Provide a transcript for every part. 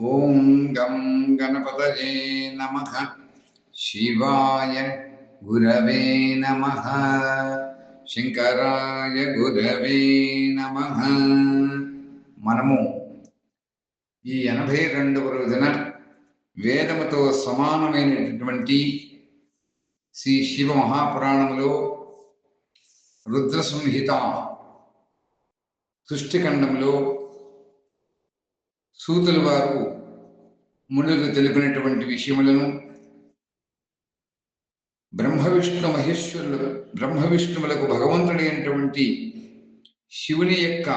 ఓం గం గణపతయే నమ. శివాయ గురవే నమ. శంకరాయ గురవే నమ. మనము ఈ ఎనభై రెండవ రోజున వేదముతో సమానమైనటువంటి శ్రీ శివ మహాపురాణంలో రుద్రసంహిత సృష్టిఖండంలో సూతుల వారు మునులు తెలిపినటువంటి విషయములను బ్రహ్మ విష్ణు మహేశ్వరులు బ్రహ్మ విష్ణువులకు భగవంతుడైనటువంటి శివుని యొక్క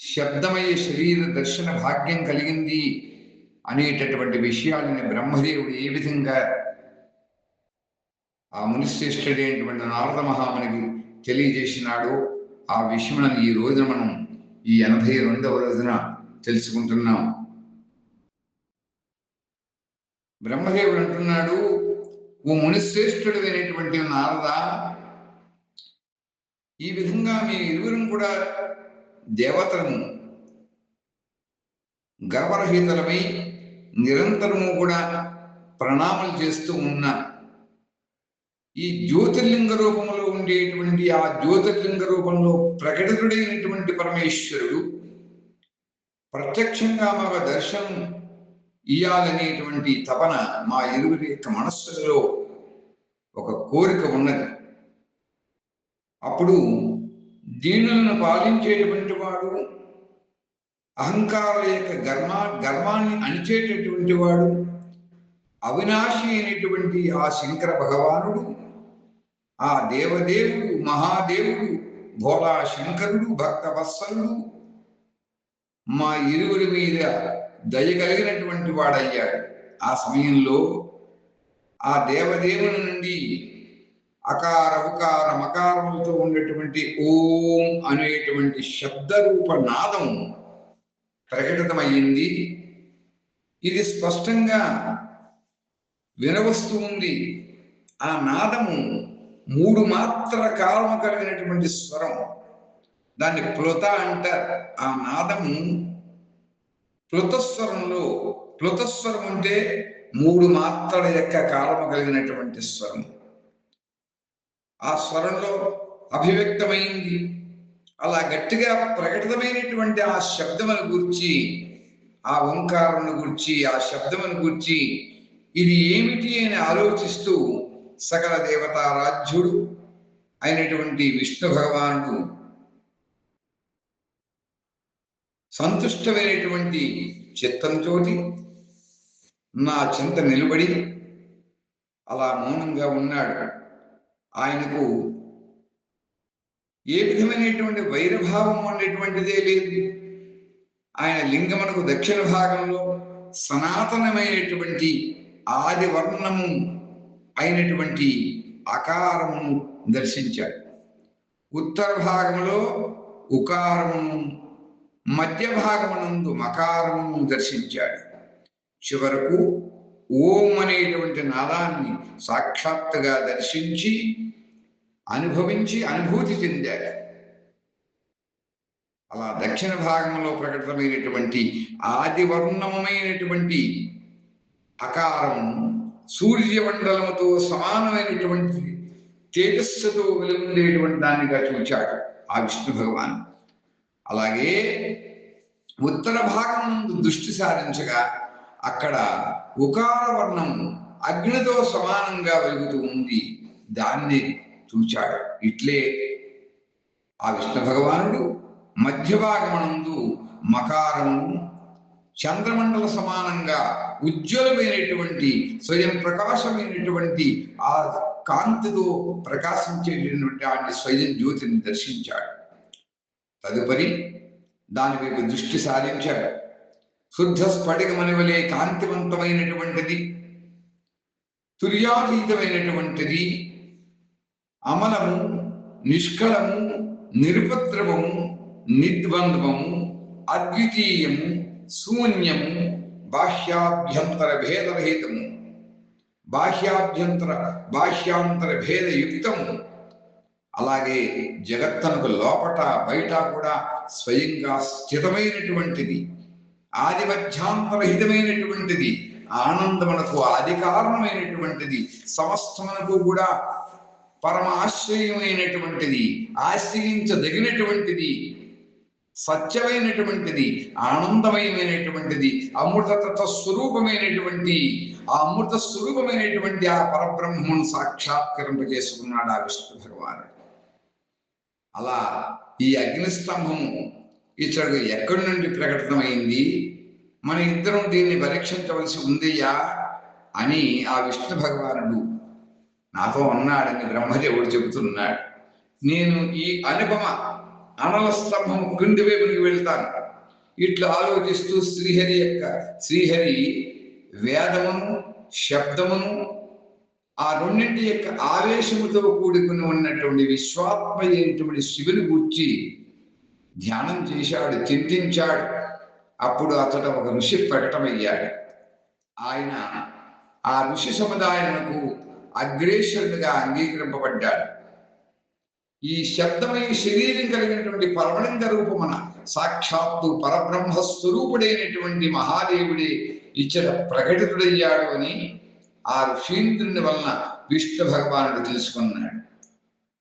శబ్దమయ శరీర దర్శన భాగ్యం కలిగింది అనేటటువంటి విషయాలని బ్రహ్మదేవుడు ఏ విధంగా ఆ మునిశ్రేష్ఠుడైనటువంటి నారద మహామునికి తెలియజేసినాడో ఆ విషయములను ఈ రోజున మనం ఈ ఎనభై రెండవ రోజున తెలుసుకుంటున్నాం. బ్రహ్మదేవుడు అంటున్నాడు ఓ మునిశ్రేష్ఠుడు అయినటువంటి నారద ఈ విధంగా మీ ఇరువురం కూడా దేవతలను గర్వరహితలమై నిరంతరము కూడా ప్రణామం చేస్తూ ఉన్న ఈ జ్యోతిర్లింగ రూపంలో ఉండేటువంటి ఆ జ్యోతిర్లింగ రూపంలో ప్రకటితుడైనటువంటి పరమేశ్వరుడు ప్రత్యక్షంగా మాకు దర్శనం ఇయ్యాలనేటువంటి తపన మా ఇరువురి యొక్క మనస్సులో ఒక కోరిక ఉన్నది. అప్పుడు దీనులను పాలించేటువంటి వాడు అహంకారుల యొక్క గర్మ గర్వాన్ని అణిచేటటువంటి వాడు అవినాశి అయినటువంటి ఆ శంకర భగవానుడు ఆ దేవదేవుడు మహాదేవుడు భోలా శంకరుడు భక్త వత్సలుడు మా ఇరువురి మీద దయ కలిగినటువంటి వాడయ్యాడు. ఆ సమయంలో ఆ దేవదేవుని నుండి అకార ఉకార మకారములతో ఉండేటువంటి ఓం అనేటువంటి శబ్దరూప నాదం ప్రకటితమయ్యింది. ఇది స్పష్టంగా వినవస్తూ ఉంది. ఆ నాదము మూడు మాత్ర కాలము కలిగినటువంటి స్వరం. దాన్ని ప్లుత అంటారు. ఆ నాదము ప్లుతస్వరంలో ప్లుతస్వరం అంటే మూడు మాత్రల యొక్క కాలము కలిగినటువంటి స్వరం ఆ స్వరంలో అభివ్యక్తమైంది. అలా గట్టిగా ప్రకటితమైనటువంటి ఆ శబ్దమును గూర్చి ఆ ఓంకారమును గూర్చి ఆ శబ్దమును గూర్చి ఇది ఏమిటి అని ఆలోచిస్తూ సకల దేవతారాజ్యుడు అయినటువంటి విష్ణు భగవానుడు సంతుష్టమైనటువంటి చిత్తంతో నా చింత నిలబడి అలా మౌనంగా ఉన్నాడు. ఆయనకు ఏ విధమైనటువంటి వైరభావం అనేటువంటిదే లేదు. ఆయన లింగమునకు దక్షిణ భాగంలో సనాతనమైనటువంటి ఆది వర్ణము అయినటువంటి అకారమును దర్శించాడు. ఉత్తర భాగంలో ఉకారమును మధ్య భాగమునందు మకారమును దర్శించాడు. చివరకు ఓం అనేటువంటి నాదాన్ని సాక్షాత్తుగా దర్శించి అనుభవించి అనుభూతి చెందాడు. అలా దక్షిణ భాగంలో ప్రకటితమైనటువంటి ఆదివర్ణమైనటువంటి అకారము సూర్యమండలముతో సమానమైనటువంటి తేజస్సుతో వెలుగుండేటువంటి దానిగా చూచాడు ఆ విష్ణు భగవాన్. అలాగే ఉత్తర భాగం దృష్టి సారించగా అక్కడ ఉకార వర్ణం అగ్నితో సమానంగా వెలుగుతూ ఉంది. దాన్ని చూచాడు. ఇట్లే ఆ విష్ణు భగవానుడు మధ్య భాగమనందు మకారము చంద్రమండల సమానంగా ఉజ్వలమైనటువంటి స్వయం ప్రకాశమైనటువంటి ఆ కాంతితో ప్రకాశించేటటువంటి ఆ స్వయం జ్యోతిని దర్శించాడు. తదుపరి దాని వైపు దృష్టి సారించాడు. శుద్ధ స్ఫటికమని వలె కాంతివంతమైనటువంటిది తుర్యాతీతమైనటువంటిది అమలము నిష్కళము నిరుపద్రవము నిద్వంద్వము అద్వితీయము శూన్యము బాహ్యాభ్యంతర భేదరహితము బాహ్యాభ్యంతర బాహ్యాంతర భేదయుక్తము అలాగే జగత్తనకు లోపట బయట కూడా స్వయంగా స్థితమైనటువంటిది ఆది మధ్యాంతరహితమైనటువంటిది ఆనందమునకు ఆది కారణమైనటువంటిది సమస్తమునకు కూడా పరమాశ్రయమైనటువంటిది ఆశ్రయించదగినటువంటిది సత్యమైనటువంటిది ఆనందమయమైనటువంటిది అమృతత్వ స్వరూపమైనటువంటి ఆ అమృత స్వరూపమైనటువంటి ఆ పరబ్రహ్మను సాక్షాత్కరింపజేసుకున్నాడు ఆ విష్ణు భగవానుడు. అలా ఈ అగ్నిస్తంభము ఇతడు ఎక్కడి నుండి ప్రకటితమైంది? మన ఇద్దరం దీన్ని పరీక్షించవలసి ఉందయ్యా అని ఆ విష్ణు భగవానుడు నాతో ఉన్నాడని బ్రహ్మదేవుడు చెబుతున్నాడు. నేను ఈ అనుపమ అనల స్తంభం క్రింది వైపునికి వెళ్తాను. ఇట్లా ఆలోచిస్తూ శ్రీహరి యొక్క శ్రీహరి వేదమును శబ్దమును ఆ రెండింటి యొక్క ఆవేశముతో కూడుకుని ఉన్నటువంటి విశ్వాత్మ అయినటువంటి శివుని గూర్చి ధ్యానం చేశాడు చింతించాడు. అప్పుడు అతడు ఒక ఋషి ప్రకటమయ్యాడు. ఆయన ఆ ఋషి సముదాయమునకు అగ్రేశ్వరుడిగా అంగీకరింపబడ్డాడు. ఈ శబ్దమై శరీరం కలిగినటువంటి పరమలింగ రూపమున సాక్షాత్తు పరబ్రహ్మ స్వరూపుడైనటువంటి మహాదేవుడే ఇచ్చట ప్రకటితుడయ్యాడు అని ఆ ఋషీంద్రుని వలన విష్ణు భగవానుడు తెలుసుకున్నాడు.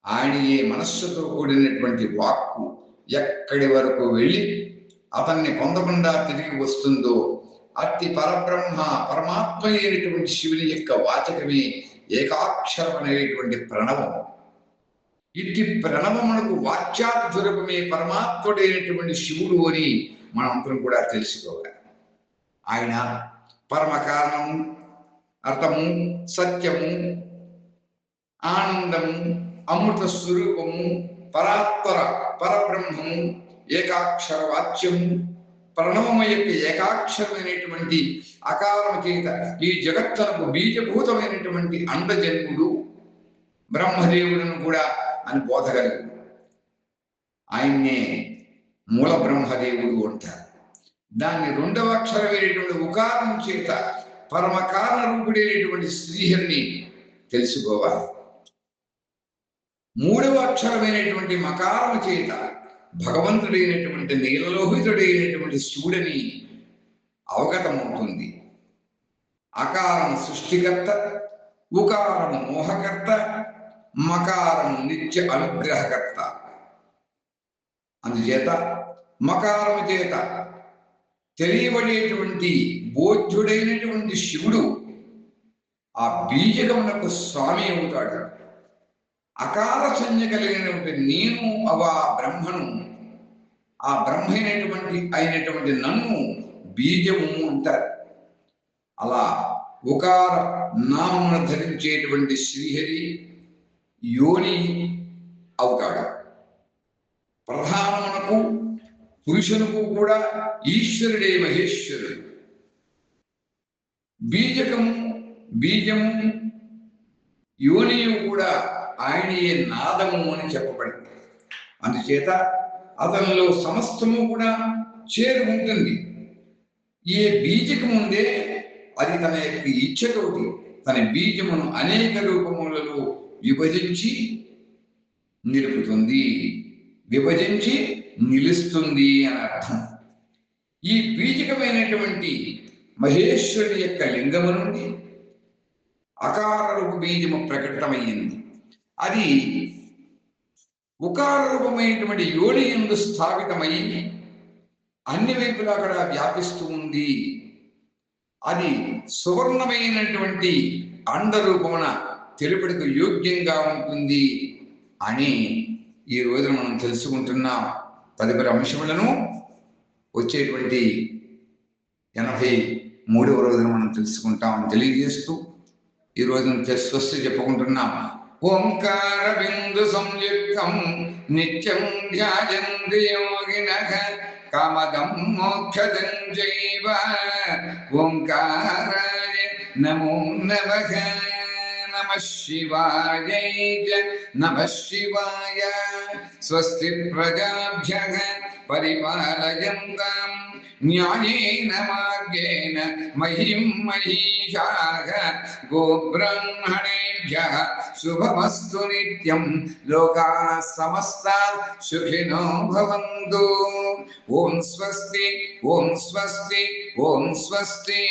ఆయన ఏ మనస్సుతో కూడినటువంటి వాక్కు ఎక్కడి వరకు వెళ్ళి అతన్ని పొందకుండా తిరిగి వస్తుందో అట్టి పరబ్రహ్మ పరమాత్మ అయినటువంటి శివుని యొక్క వాచకమే ఏకాక్షరమనేటువంటి ప్రణవం. ఇట్టి ప్రణవమునకు వాక్యాధ్వరూపమే పరమాత్ముడైనటువంటి శివుడు అని మనందరం కూడా తెలుసుకోవాలి. ఆయన పరమ కారణము అర్థము సత్యము ఆనందము అమృత స్వరూపము పరాత్పర పరబ్రహ్మము ఏకాక్షర వాక్యము ప్రణవము యొక్క ఏకాక్షరమైనటువంటి అకారమ చేత ఈ జగత్తనకు బీజభూతమైనటువంటి అండజన్ముడు బ్రహ్మదేవులను కూడా అని బోధగలరు ఆయన్నే మూల బ్రహ్మదేవుడు అంటారు. దాన్ని రెండవ అక్షరమైనటువంటి ఉకారం చేత పరమకారణ రూపుడైనటువంటి శ్రీహరిని తెలుసుకోవాలి. మూడవ అక్షరమైనటువంటి మకారం చేత భగవంతుడైనటువంటి నీలలోహితుడైనటువంటి శివుడని అవగతమవుతుంది. అకారం సృష్టికర్త ఉకారం మోహకర్త మకారం నిత్య అనుగ్రహకర్త. అందుచేత మకారము చేత తెలియబడేటువంటి బోధ్యుడైనటువంటి శివుడు ఆ బీజకమునకు స్వామి అవుతాడు. అకాల సంజ్ఞ కలిగినటువంటి నేను అవా బ్రహ్మను ఆ బ్రహ్మ అయినటువంటి అయినటువంటి నన్ను బీజము అంటారు. అలా ఉకార నామమును ధరించేటువంటి శ్రీహరి యోని అవుతాడు. ప్రధాన పురుషునకు కూడా ఈశ్వరుడే మహేశ్వరుడు. బీజకము బీజము యోనియు కూడా ఆయనయే నాదము అని చెప్పబడింది. అందుచేత అతనిలో సమస్తము కూడా చేరు ఉంటుంది. ఏ బీజకం ఉందే అది తన యొక్క ఇచ్చతోటి తన బీజమును అనేక రూపములలో విభజించి నిలుపుతుంది. విభజించి నిలుస్తుంది అని అర్థం ఈ బీజకమైనటువంటి మహేశ్వరుడి యొక్క లింగము నుండి అకార రూప బీజము ప్రకటమైంది. అది ఉకార రూపమైనటువంటి యోని ఎందు స్థాపితమై అన్ని వైపులా కూడా వ్యాపిస్తూ ఉంది. అది సువర్ణమైనటువంటి అండరూపమున తెలుపుడికి యోగ్యంగా ఉంటుంది అని ఈ రోజున మనం తెలుసుకుంటున్నాం. తదుపరి అంశములను వచ్చేటువంటి ఎనభై మూడవ రోజున మనం తెలుసుకుంటామని తెలియజేస్తూ ఈ రోజున స్వస్తి చెప్పుకుంటున్నాం ఓంకార బిందు సంయుక్తం నిత్యం ధ్యాయంతి యోగిన కామదం మోక్షదం జైవ ఓంకారాయ నమో నమః నమ శివాయ నమ శివాయ స్వస్తి ప్రజాభ్య పరిపాలయంతాం న్యాయేన మార్గేణ మహిం మహిషాः గోబ్రాహ్మణేభ్యः శుభమస్తు నిత్యం లోకా సమస్తా సుఖినో భవంతు ఓం స్వస్తి ఓం స్వస్తి ఓం స్వస్తి